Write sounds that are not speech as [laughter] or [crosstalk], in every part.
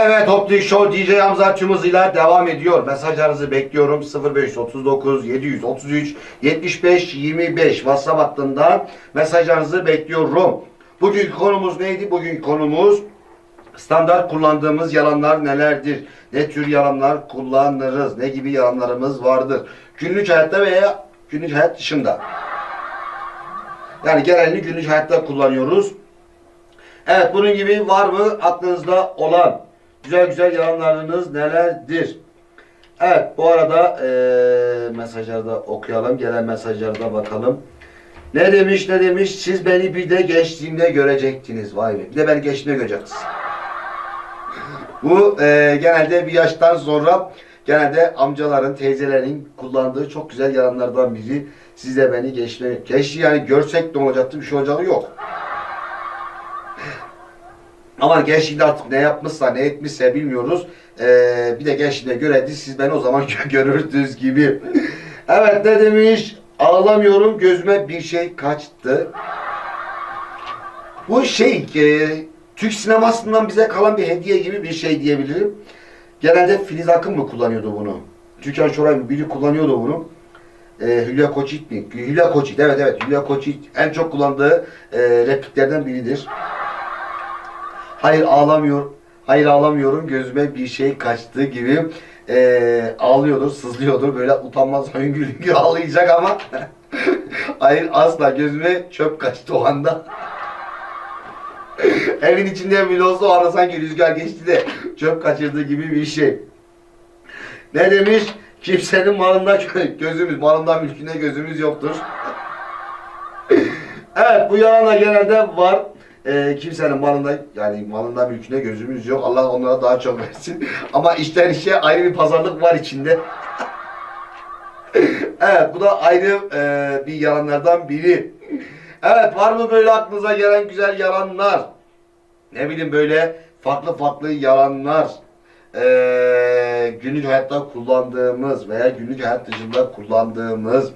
Evet Optik Show DJ Hamza tüm hızıyla devam ediyor. Mesajlarınızı bekliyorum. 0539 733 75 25 WhatsApp hattından mesajlarınızı bekliyorum. Bugün konumuz neydi? Bugün konumuz standart kullandığımız yalanlar nelerdir? Ne tür yalanlar kullanırız? Ne gibi yalanlarımız vardır? Günlük hayatta veya günlük hayat dışında. Yani genelini günlük hayatta kullanıyoruz. Evet bunun gibi var mı aklınızda olan güzel güzel yalanlarınız nelerdir? Evet bu arada eee mesajlarda okuyalım. Gelen mesajlarda bakalım. Ne demiş ne demiş siz beni bir de geçtiğimde görecektiniz. Vay be bir de beni geçtiğimde göreceksiniz. Bu eee, genelde bir yaştan sonra genelde amcaların, teyzelerin kullandığı çok güzel yalanlardan biri. Siz de beni geçme, geçti yani görsek ne olacaktı bir şey olacağı yok. Ama gençliğinde artık ne yapmışsa ne etmişse bilmiyoruz. Ee, bir de gençliğinde göredi siz beni o zaman [laughs] görürdünüz gibi. evet ne demiş? Ağlamıyorum gözüme bir şey kaçtı. Bu şey e, Türk sinemasından bize kalan bir hediye gibi bir şey diyebilirim. Genelde Filiz Akın mı kullanıyordu bunu? Türkan Şoray mı? Biri kullanıyordu bunu. E, Hülya Koçit mi? Hülya Koçit evet evet Hülya Koçit en çok kullandığı e, repliklerden biridir. Hayır ağlamıyor. Hayır ağlamıyorum. Gözüme bir şey kaçtı gibi eee ağlıyordur, sızlıyordur. Böyle utanmaz hüngür hüngür ağlayacak ama [laughs] hayır asla gözüme çöp kaçtı o anda. [laughs] Evin içinde bile olsa o anda sanki rüzgar geçti de çöp kaçırdığı gibi bir şey. Ne demiş? Kimsenin malında gözümüz, malında mülkünde gözümüz yoktur. [laughs] evet bu yalanlar genelde var. Ee, kimsenin malında yani malında mülkünde gözümüz yok. Allah onlara daha çok versin. [laughs] Ama işten işe ayrı bir pazarlık var içinde. [laughs] evet bu da ayrı e, bir yalanlardan biri. Evet var mı böyle aklınıza gelen güzel yalanlar? Ne bileyim böyle farklı farklı yalanlar. Ee, günlük hayatta kullandığımız veya günlük hayat dışında kullandığımız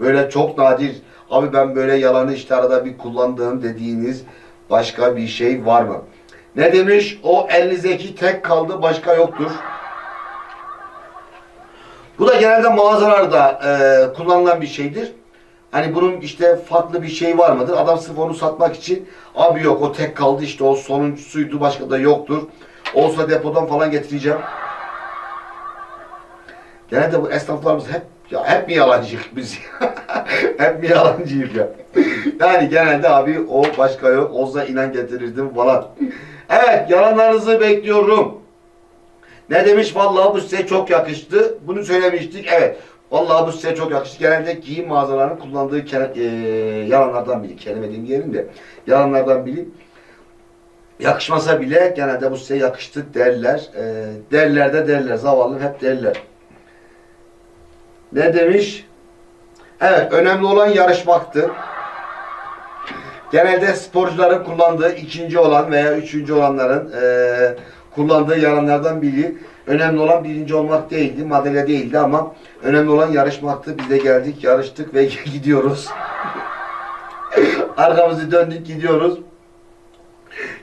böyle çok nadir abi ben böyle yalanı işte arada bir kullandığım dediğiniz başka bir şey var mı? Ne demiş? O elinizdeki tek kaldı başka yoktur. Bu da genelde mağazalarda e, kullanılan bir şeydir. Hani bunun işte farklı bir şey var mıdır? Adam sırf onu satmak için abi yok o tek kaldı işte o sonuncusuydu başka da yoktur. Olsa depodan falan getireceğim. Genelde bu esnaflarımız hep ya hep mi yalancıyık biz? [laughs] hep mi yalancıyız ya? Yani genelde abi o başka yok. Olsa inan getirirdim falan. Evet yalanlarınızı bekliyorum. Ne demiş? Vallahi bu size çok yakıştı. Bunu söylemiştik. Evet. Vallahi bu size çok yakıştı. Genelde giyim mağazalarının kullandığı e, yalanlardan biri. Kelime demeyelim de. Yalanlardan biri. Yakışmasa bile genelde bu size yakıştı derler. E, derler de derler. Zavallı hep derler. Ne demiş? Evet, önemli olan yarışmaktı. Genelde sporcuların kullandığı ikinci olan veya üçüncü olanların eee, kullandığı yalanlardan biri. Önemli olan birinci olmak değildi, madalya değildi ama önemli olan yarışmaktı. Biz de geldik, yarıştık ve [laughs] gidiyoruz. Arkamızı döndük gidiyoruz.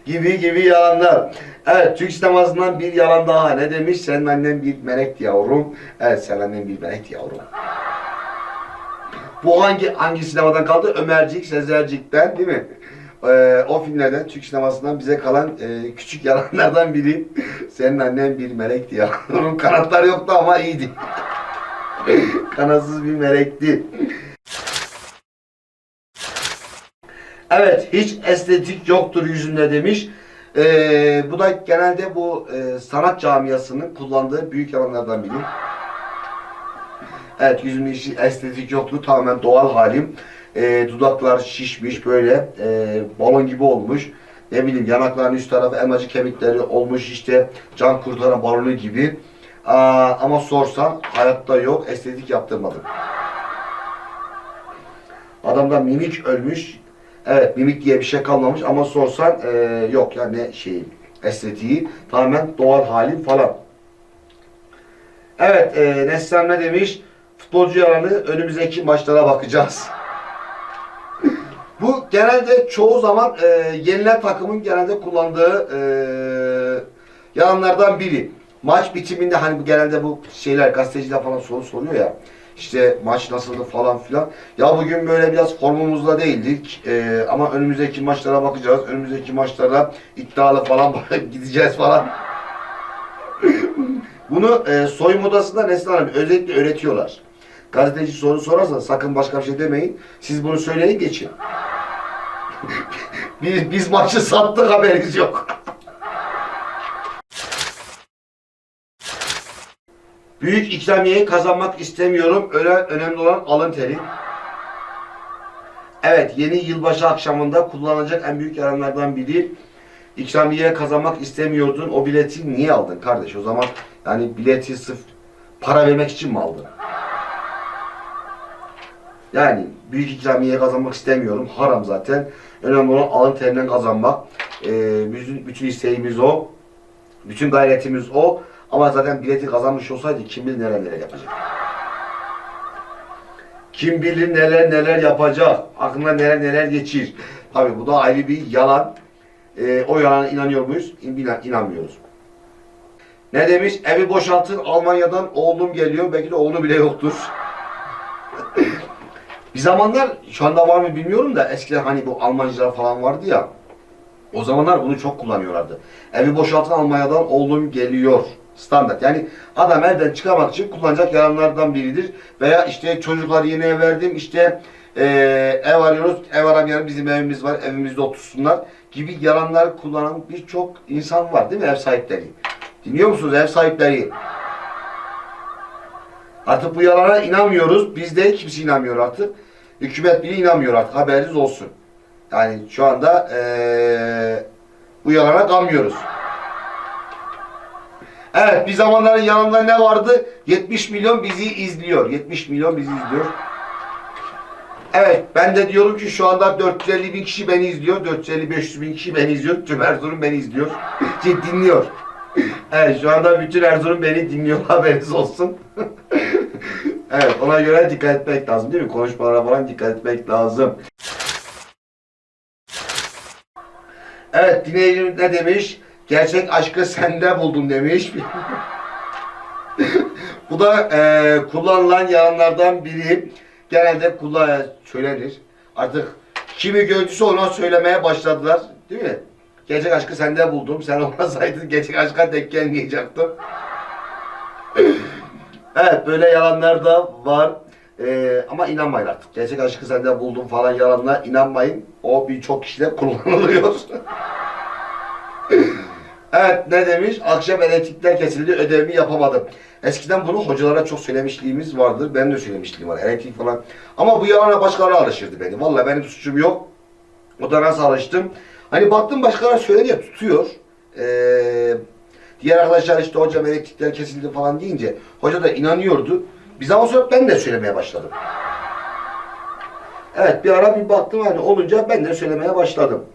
Gibi gibi yalanlar. Evet, Türk sinemasından bir yalan daha. Ne demiş? Senin annen bir melekti yavrum. Evet, sen annen bir melekti yavrum. Bu hangi hangi sinemadan kaldı? Ömercik, Sezercik'ten değil mi? Ee, o filmlerden, Türk sinemasından bize kalan e, küçük yalanlardan biri. Senin annen bir melekti ya. [laughs] Onun kanatları yoktu ama iyiydi. [laughs] Kanatsız bir melekti. Evet, hiç estetik yoktur yüzünde demiş. Ee, bu da genelde bu e, sanat camiasının kullandığı büyük yalanlardan biri. Evet yüzümün hiç estetik yoktu. Tamamen doğal halim. Ee, dudaklar şişmiş böyle e, balon gibi olmuş. Ne bileyim yanakların üst tarafı elmacık kemikleri olmuş işte can kurtaran balonu gibi. Aa, ama sorsan hayatta yok estetik yaptırmadım. Adamda mimik ölmüş. Evet mimik diye bir şey kalmamış ama sorsan e, yok ya ne şeyi estetiği tamamen doğal halim falan. Evet e, Neslihan ne demiş? Futbolcu yalanı önümüzdeki maçlara bakacağız. Bu genelde çoğu zaman e, yenilen takımın genelde kullandığı e, yalanlardan biri. Maç bitiminde hani bu genelde bu şeyler gazeteciler falan soru soruyor ya. İşte maç nasıldı falan filan. Ya bugün böyle biraz formumuzda değildik. Ee, ama önümüzdeki maçlara bakacağız. Önümüzdeki maçlara iddialı falan [laughs] gideceğiz falan. Bunu e, soyunma odasında Neslihan Hanım özellikle öğretiyorlar. Gazeteci soru sorarsa sakın başka bir şey demeyin. Siz bunu söyleyin geçin. [laughs] biz, biz maçı sattık haberiniz yok. Büyük ikramiyeyi kazanmak istemiyorum. Öyle önemli olan alın teri. Evet, yeni yılbaşı akşamında kullanılacak en büyük yaranlardan biri ikramiye kazanmak istemiyordun. O bileti niye aldın kardeş? O zaman yani bileti sırf para vermek için mi aldın? Yani büyük ikramiye kazanmak istemiyorum. Haram zaten. Önemli olan alın terinden kazanmak. Ee, bütün, bütün isteğimiz o. Bütün gayretimiz o. Ama zaten bileti kazanmış olsaydı kim bilir neler neler yapacak. Kim bilir neler neler yapacak. Aklına neler neler geçir. Tabii bu da ayrı bir yalan. Ee, o yalana inanıyor muyuz? İnan, inanmıyoruz. Ne demiş? Evi boşaltın Almanya'dan oğlum geliyor. Belki de oğlu bile yoktur. Bir zamanlar şu anda var mı bilmiyorum da eskiden hani bu Almancılar falan vardı ya. O zamanlar bunu çok kullanıyorlardı. Evi boşaltın Almanya'dan oğlum geliyor. Standart. Yani adam evden çıkamak için kullanacak yalanlardan biridir. Veya işte çocuklar yeni ev verdim işte eee, ev arıyoruz. Ev aramayan bizim evimiz var. Evimizde otursunlar. Gibi yalanlar kullanan birçok insan var değil mi ev sahipleri? Dinliyor musunuz ev sahipleri? Artık bu yalana inanmıyoruz. Biz de kimse inanmıyor artık. Hükümet bile inanmıyor artık. Haberiniz olsun. Yani şu anda eee, bu yalana kanmıyoruz. Evet bir zamanların yanında ne vardı? 70 milyon bizi izliyor. 70 milyon bizi izliyor. Evet ben de diyorum ki şu anda 450 bin kişi beni izliyor. 450-500 bin kişi beni izliyor. Tüm Erzurum beni izliyor. [laughs] Şey, dinliyor. Evet şu anda bütün Erzurum beni dinliyor [laughs] haberiniz olsun. [laughs] evet ona göre dikkat etmek lazım değil mi? Konuşmalara falan dikkat etmek lazım. Evet dinleyicimiz ne demiş? Gerçek aşkı sende buldum demiş. [laughs] Bu da e, kullanılan yalanlardan biri. Genelde kullan söylenir. Artık kimi gördüyse ona söylemeye başladılar. Değil mi? Gerçek aşkı sende buldum. Sen olmasaydın gerçek aşka denk gelmeyecektim. [laughs] evet böyle yalanlar da var. Ee, ama inanmayın artık. Gerçek aşkı sende buldum falan yalanlar inanmayın. O birçok kişide kullanılıyor. [laughs] Evet ne demiş? Akşam elektrikler kesildi ödevimi yapamadım. Eskiden bunu hocalara çok söylemişliğimiz vardır. Ben de söylemişliğim var. Elektrik falan. Ama bu yalana başkaları alışırdı beni. Vallahi benim suçum yok. O da nasıl alıştım? Hani baktım başkaları söylüyor tutuyor. Ee, diğer arkadaşlar işte hocam elektrikler kesildi falan deyince hoca da inanıyordu. Bir zaman sonra ben de söylemeye başladım. Evet bir ara bir baktım hani olunca ben de söylemeye başladım.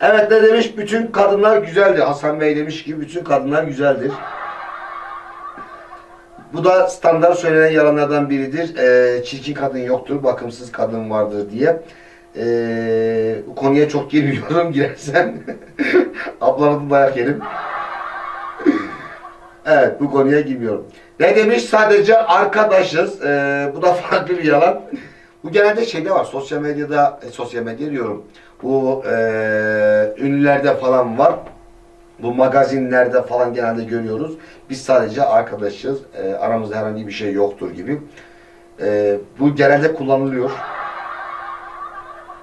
Evet ne demiş? Bütün kadınlar güzeldir. Hasan Bey demiş ki bütün kadınlar güzeldir. Bu da standart söylenen yalanlardan biridir. Ee, çirkin kadın yoktur, bakımsız kadın vardır diye. Bu konuya çok girmiyorum. [laughs] Girersem ablamın dayak yerim. Evet bu konuya girmiyorum. Ne demiş? Sadece arkadaşız. Ee, bu da [laughs] farklı bir yalan. Bu genelde şeyde var. Sosyal medyada, e, sosyal medya diyorum. Bu e, ünlülerde falan var. Bu magazinlerde falan genelde görüyoruz. Biz sadece arkadaşız. E, aramızda herhangi bir şey yoktur gibi. E, bu genelde kullanılıyor.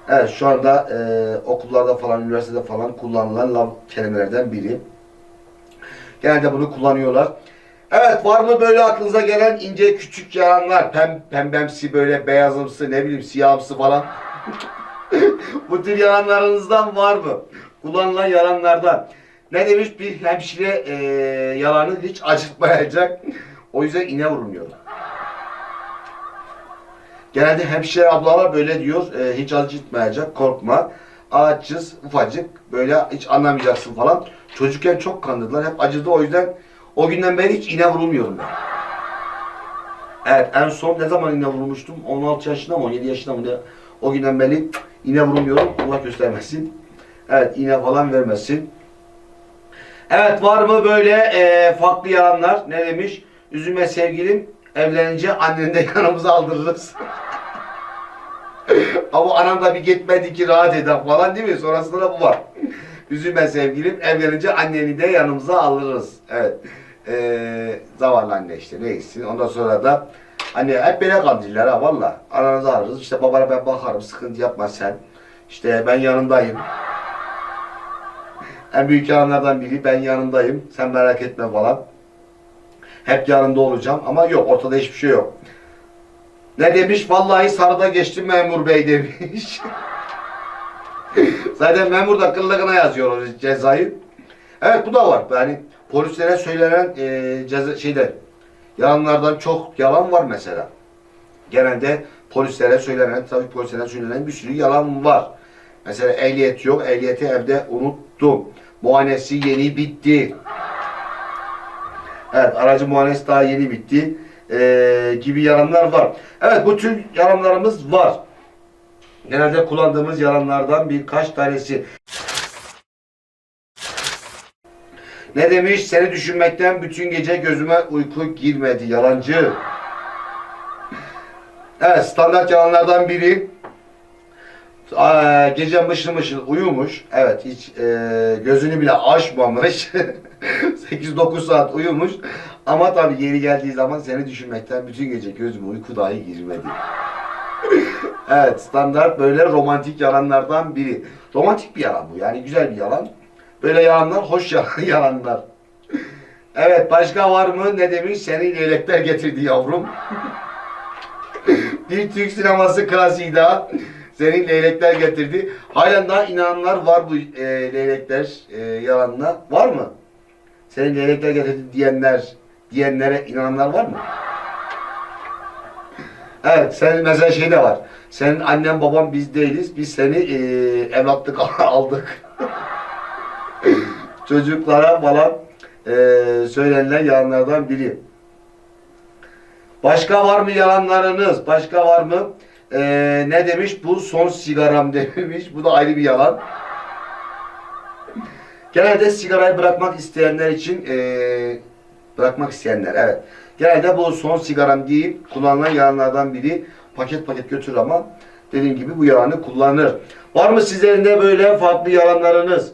Evet şu anda e, okullarda falan, üniversitede falan kullanılan kelimelerden biri. Genelde bunu kullanıyorlar. Evet var mı böyle aklınıza gelen ince küçük yalanlar? Pem, pembemsi böyle beyazımsı ne bileyim siyahımsı falan. [laughs] Bu tür yalanlarınızdan var mı? Kullanılan yalanlardan. Ne demiş bir hemşire e, yalanı hiç acıtmayacak. O yüzden iğne vurulmuyor. Genelde hemşire ablalar böyle diyor. e, hiç acıtmayacak korkma. Ağaçsız ufacık böyle hiç anlamayacaksın falan. Çocukken çok kandırdılar. Hep acıdı o yüzden o günden beri hiç iğne vurulmuyorum ben. Evet en son ne zaman iğne vurmuştum? 16 yaşında mı 17 yaşında mı? O günden beri iğne vurulmuyorum. Allah göstermesin. Evet iğne falan vermesin. Evet var mı böyle e, farklı yalanlar? Ne demiş? Üzüme sevgilim evlenince anneni de [laughs] yanımıza aldırırız. Ama anam da bir gitmedi ki rahat eder falan değil mi? Sonrasında da bu var. Üzülme sevgilim evlenince anneni de yanımıza alırız. Evet. Ee, zavallı anne işte neyse. Ondan sonra da Hani hep böyle kandiller ha valla. Ananızı ararız. İşte babana ben bakarım. Sıkıntı yapma sen. İşte ben yanındayım. En büyük yalanlardan biri ben yanındayım. Sen merak etme falan. Hep yanında olacağım ama yok ortada hiçbir şey yok. Ne demiş? Vallahi sarıda geçtim memur bey demiş. [laughs] Zaten memur da kıllıkına yazıyor o cezayı. Evet bu da var. Yani polislere söylenen e, ceza şeyde yalanlardan çok yalan var mesela. Genelde polislere söylenen, trafik polislerine söylenen bir sürü yalan var. Mesela ehliyet yok, ehliyeti evde unuttum. Muayenesi yeni bitti. Evet, aracı muayenesi daha yeni bitti. Ee, gibi yalanlar var. Evet, bu tür yalanlarımız var. Genelde kullandığımız yalanlardan birkaç tanesi. Ne demiş? Seni düşünmekten bütün gece gözüme uyku girmedi. Yalancı. Evet, standart yalanlardan biri. Gece mışıl mışıl uyumuş. Evet, hiç e, gözünü bile açmamış. [laughs] 8-9 saat uyumuş. Ama tabii yeri geldiği zaman seni düşünmekten bütün gece gözüme uyku dahi girmedi. [laughs] evet, standart böyle romantik yalanlardan biri. Romantik bir yalan bu. Yani güzel bir yalan. Böyle yalanlar hoş yalan, [laughs] yalanlar. Evet, başka var mı? Ne demiş? Seni leylekler getirdi yavrum. [laughs] bir Türk sineması klasiği daha. Senin leylekler getirdi. Halen daha inananlar var bu e, leylekler e, yalanına. Var mı? Senin leylekler getirdi diyenler, diyenlere inananlar var mı? Evet, senin mesela şey de var. Senin annen baban biz değiliz. Biz seni e, evlatlık [laughs] aldık. Çocuklara falan e, söylenilen yalanlardan biri. Başka var mı yalanlarınız? Başka var mı? Ee, ne demiş? Bu son sigaram [laughs] demiş. Bu da ayrı bir yalan. Genelde sigarayı bırakmak isteyenler için ee, bırakmak isteyenler evet. Genelde bu son sigaram deyip kullanılan yalanlardan biri paket paket götürür ama dediğim gibi bu yalanı kullanır. Var mı sizlerin de böyle farklı yalanlarınız?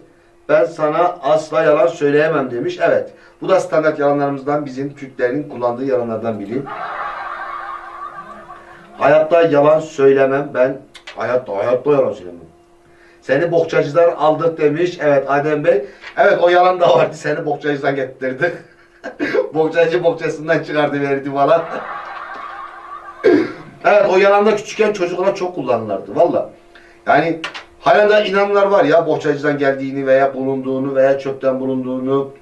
Ben sana asla yalan söyleyemem demiş. Evet. Bu da standart yalanlarımızdan bizim Türklerin kullandığı yalanlardan biri. Hayatta yalan söylemem. Ben hayatta hayatta yalan söylemem. Seni bokçacıdan aldık demiş. Evet Adem Bey. Evet o yalan da vardı. Seni bokçacıdan getirdik. [laughs] Bokçacı bokçasından çıkardı verdi falan. evet o yalan da küçükken çocuklar çok kullanılırdı. Valla. Yani hala da inananlar var ya bohçacıdan geldiğini veya bulunduğunu veya çöpten bulunduğunu.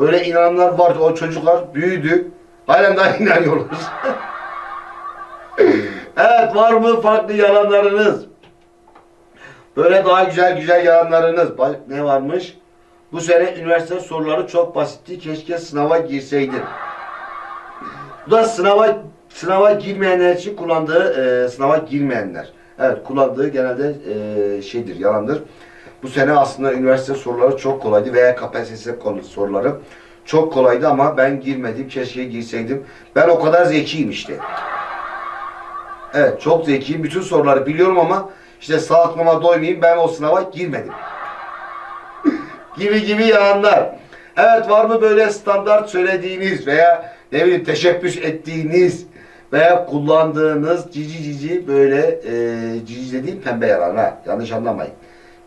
Böyle inananlar vardı. O çocuklar büyüdü. Halen daha [laughs] inanıyorlar. Evet var mı farklı yalanlarınız? Böyle daha güzel güzel yalanlarınız. Ne varmış? Bu sene üniversite soruları çok basitti. Keşke sınava girseydin. Bu da sınava sınava girmeyenler için kullandığı e, sınava girmeyenler. Evet kullandığı genelde e, şeydir, yalandır. Bu sene aslında üniversite soruları çok kolaydı veya KPSS soruları çok kolaydı ama ben girmedim. Keşke girseydim. Ben o kadar zekiyim işte. Evet çok zekiyim. Bütün soruları biliyorum ama işte sağlıklıma doymayayım ben o sınava girmedim. Gibi gibi yalanlar. Evet var mı böyle standart söylediğiniz veya ne bileyim teşebbüs ettiğiniz veya kullandığınız cici cici böyle e, cici dediğim pembe yalan ha yanlış anlamayın.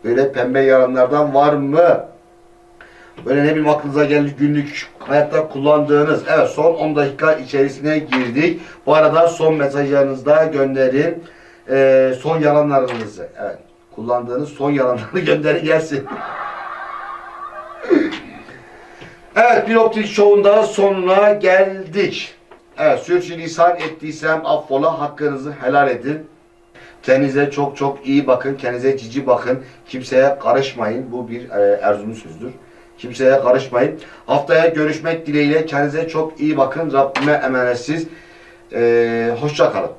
Böyle pembe yalanlardan var mı? Böyle ne bileyim aklınıza geldi günlük hayatta kullandığınız. Evet son 10 dakika içerisine girdik. Bu arada son mesajlarınızı da gönderin. Ee, son yalanlarınızı. Evet. Kullandığınız son yalanları [laughs] gönderin gelsin. Evet bir optik şovunda sonuna geldik. Evet sürçülisan ettiysem affola hakkınızı helal edin. Kendinize çok çok iyi bakın. Kendinize cici bakın. Kimseye karışmayın. Bu bir e, Erzurum sözdür. Kimseye karışmayın. Haftaya görüşmek dileğiyle. Kendinize çok iyi bakın. Rabbime emanetsiz. E, hoşça kalın.